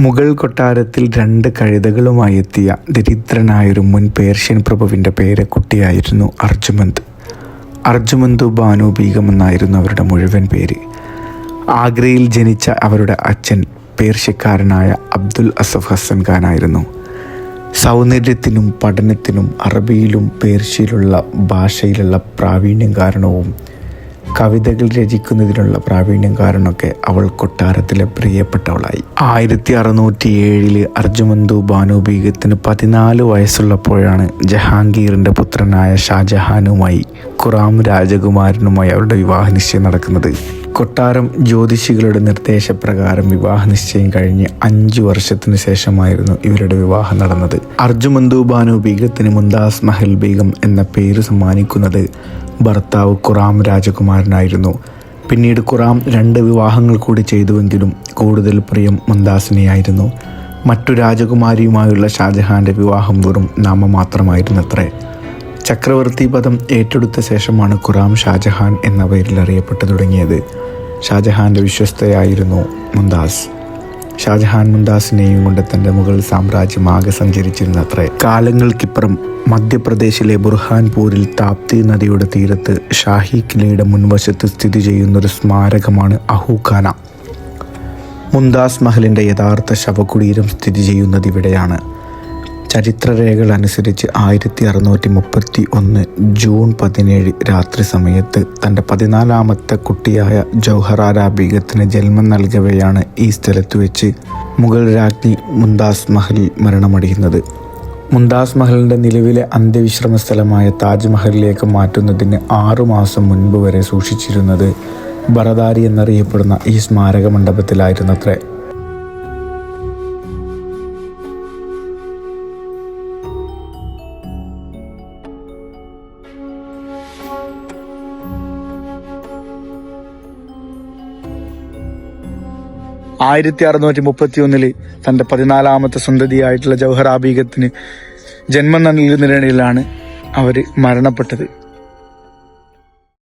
മുഗൾ കൊട്ടാരത്തിൽ രണ്ട് കഴുതകളുമായി എത്തിയ ദരിദ്രനായൊരു മുൻ പേർഷ്യൻ പ്രഭുവിന്റെ പേരക്കുട്ടിയായിരുന്നു അർജുമന്ത്. അർജുമന്തു ബാനു ബീഗം എന്നായിരുന്നു അവരുടെ മുഴുവൻ പേര്. ആഗ്രയിൽ ജനിച്ച അവരുടെ അച്ഛൻ പേർഷ്യക്കാരനായ അബ്ദുൽ അസഫ് ഹസൻ ഖാനായിരുന്നു. സൗന്ദര്യത്തിനും പഠനത്തിനും അറബിയിലും പേർഷ്യയിലുള്ള ഭാഷയിലുള്ള പ്രാവീണ്യം കാരണവും കവിതകൾ രചിക്കുന്നതിനുള്ള പ്രാവീണ്യം കാരണമൊക്കെ അവൾ കൊട്ടാരത്തിലെ പ്രിയപ്പെട്ടവളായി. ആയിരത്തി അറുന്നൂറ്റി ഏഴിൽ അർജുമന്തു ബാനു ബീഗത്തിന് പതിനാല് വയസ്സുള്ളപ്പോഴാണ് ജഹാംഗീറിന്റെ പുത്രനായ ഷാജഹാനുമായി ഖുറാം രാജകുമാരനുമായി അവരുടെ വിവാഹ നിശ്ചയം നടക്കുന്നത്. കൊട്ടാരം ജ്യോതിഷികളുടെ നിർദ്ദേശപ്രകാരം വിവാഹ നിശ്ചയം കഴിഞ്ഞ് അഞ്ചു വർഷത്തിന് ശേഷമായിരുന്നു ഇവരുടെ വിവാഹം നടന്നത്. അർജുമന്തു ബാനു ബീഗത്തിന് മുന്താസ് മഹൽ ബീഗം എന്ന പേര് സമ്മാനിക്കുന്നത് ഭർത്താവ് ഖുറാം രാജകുമാരനായിരുന്നു. പിന്നീട് ഖുറാം രണ്ട് വിവാഹങ്ങൾ കൂടി ചെയ്തുവെങ്കിലും കൂടുതൽ പ്രിയം മുന്താസിനെയായിരുന്നു മറ്റു രാജകുമാരിയുമായുള്ള ഷാജഹാന്റെ വിവാഹം വെറും നാമമാത്രമായിരുന്നത്രേ. ചക്രവർത്തി പദം ഏറ്റെടുത്ത ശേഷമാണ് ഖുറാം ഷാജഹാൻ എന്ന പേരിൽ അറിയപ്പെട്ടു തുടങ്ങിയത്. ഷാജഹാന്റെ വിശ്വസ്തയായിരുന്നു മുന്താസ് ഷാജഹാൻ മുന്താസിനെയും കൊണ്ട് തന്റെ മുഗൾ സാമ്രാജ്യം ആകെ സഞ്ചരിച്ചിരുന്നത്രേ. കാലങ്ങൾക്കിപ്പുറം മധ്യപ്രദേശിലെ ബുർഹാൻപൂരിൽ താപ്തി നദിയുടെ തീരത്ത് ഷാഹി കിലയുടെ മുൻവശത്ത് സ്ഥിതി ചെയ്യുന്നൊരു സ്മാരകമാണ് അഹുഖാന. മുന്താസ് മഹലിന്റെ യഥാർത്ഥ ശവകുടീരം സ്ഥിതി ചെയ്യുന്നത് ഇവിടെയാണ്. ചരിത്രരേഖകൾ അനുസരിച്ച് ആയിരത്തി അറുന്നൂറ്റി മുപ്പത്തി ഒന്ന് ജൂൺ പതിനേഴ് രാത്രി സമയത്ത് തന്റെ പതിനാലാമത്തെ കുട്ടിയായ ജൗഹറാര ബീഗത്തിന് ജന്മം നൽകവെയാണ് ഈ സ്ഥലത്ത് വെച്ച് മുഗൾ രാജ്ഞി മുന്താസ് മഹൽ മരണമടിയുന്നത്. മുന്താസ് മഹലിന്റെ നിലവിലെ അന്ത്യവിശ്രമ സ്ഥലമായ താജ്മഹലിലേക്ക് മാറ്റുന്നതിന് ആറുമാസം മുൻപ് വരെ സൂക്ഷിച്ചിരുന്നത് ബറദാരി എന്നറിയപ്പെടുന്ന ഈ സ്മാരക മണ്ഡപത്തിലായിരുന്നത്രേ. ആയിരത്തി അറുന്നൂറ്റി മുപ്പത്തി ഒന്നിൽ തന്റെ പതിനാലാമത്തെ സന്തതിയായിട്ടുള്ള ജവഹർ ആബീഗത്തിന് ജന്മം നൽകുന്നതിനിടയിലാണ് അവർ മരണപ്പെട്ടത്.